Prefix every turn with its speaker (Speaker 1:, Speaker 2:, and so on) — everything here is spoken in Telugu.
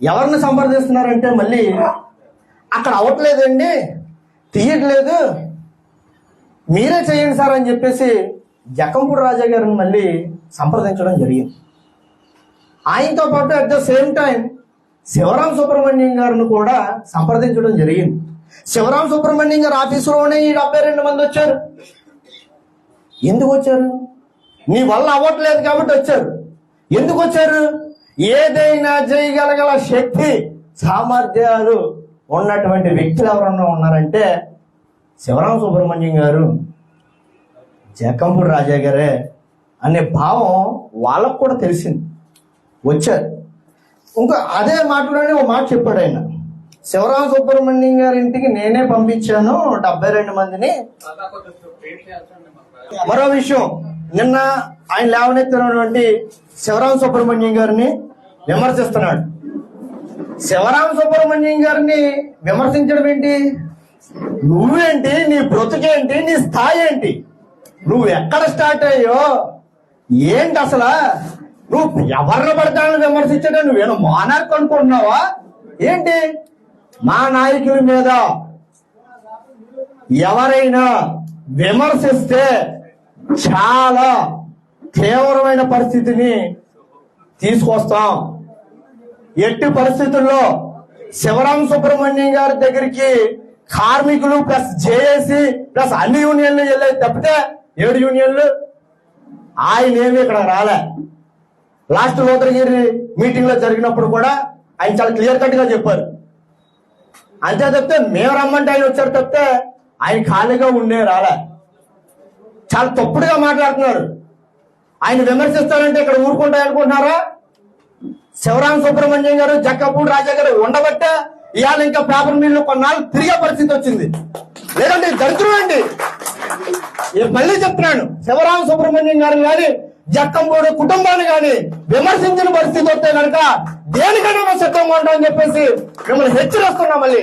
Speaker 1: ఎవరిని సంప్రదిస్తున్నారంటే మళ్ళీ అక్కడ అవ్వట్లేదండి తీయట్లేదు. మీరే చేయండి సార్ అని చెప్పేసి జకంపూడి రాజా గారిని మళ్ళీ సంప్రదించడం జరిగింది. ఆయనతో పాటు at the same time Shivaram Subramanyam గారిని కూడా సంప్రదించడం జరిగింది. శివరాం సుబ్రహ్మణ్యం గారు ఆఫీసులోనే ఈ డెబ్బై రెండు మంది వచ్చారు. ఎందుకు వచ్చారు? నీ వల్ల అవ్వట్లేదు కాబట్టి వచ్చారు. ఎందుకు వచ్చారు? ఏదైనా చేయగలగల శక్తి సామర్థ్యాలు ఉన్నటువంటి వ్యక్తులు ఎవరన్నా ఉన్నారంటే శివరాం సుబ్రహ్మణ్యం గారు జకంపూడి రాజా గారే అనే భావం వాళ్ళకు కూడా తెలిసింది. వచ్చారు. ఇంకా అదే మాటలోనే ఒక మాట చెప్పాడు ఆయన. శివరామ సుబ్రహ్మణ్యం గారి ఇంటికి నేనే పంపించాను డెబ్బై రెండు మందిని. మరో విషయం నిన్న ఆయన లేవనెత్తినటువంటి శివరామ సుబ్రహ్మణ్యం గారిని విమర్శిస్తున్నాడు. శివరామ సుబ్రహ్మణ్యం గారిని విమర్శించడం ఏంటి? నువ్వేంటి? నీ బ్రతుకేంటి? నీ స్థాయి ఏంటి? నువ్వు ఎక్కడ స్టార్ట్ అయ్యో? ఏంటి అసలు? నువ్వు ఎవరిని పడతానని విమర్శించడం? నువ్వేను మానార్క్ అనుకుంటున్నావా? ఏంటి? మా నాయకుల మీద ఎవరైనా విమర్శిస్తే చాలా తీవ్రమైన పరిస్థితిని తీసుకొస్తాం. ఎట్టి పరిస్థితుల్లో శివరాం సుబ్రహ్మణ్యం గారి దగ్గరికి కార్మికులు ప్లస్ జేఏసీ ప్లస్ అన్ని యూనియన్లు వెళ్ళే తప్పితే ఏడు యూనియన్లు? ఆయన ఏమి ఇక్కడ రాలే. లాస్ట్ లోతరగిరి మీటింగ్లో జరిగినప్పుడు కూడా ఆయన చాలా క్లియర్ కట్గా చెప్పారు. అంతే తప్పితే మేము రమ్మంటే ఆయన వచ్చారు తప్పితే ఆయన ఖాళీగా ఉండే రాలే. చాలా తప్పుడుగా మాట్లాడుతున్నారు. ఆయన విమర్శిస్తారంటే ఇక్కడ ఊరుకుంటా అనుకుంటున్నారా శివరామ సుబ్రహ్మణ్యం గారు జక్కపూడి రాజా గారు ఉండబట్టే ఇవాళ ఇంకా పేపర్ మిల్లు కొన్నాళ్ళు తిరిగే పరిస్థితి వచ్చింది. లేదంటే దరిద్రం అండి. మళ్ళీ చెప్తున్నాను. శివరాం సుబ్రహ్మణ్యం గారిని కానీ జక్కంపూడి కుటుంబాన్ని కానీ విమర్శించిన పరిస్థితి వస్తే కనుక దేనికైనా సిద్ధంగా ఉంటామని చెప్పేసి మిమ్మల్ని హెచ్చరిస్తున్నాం మళ్ళీ.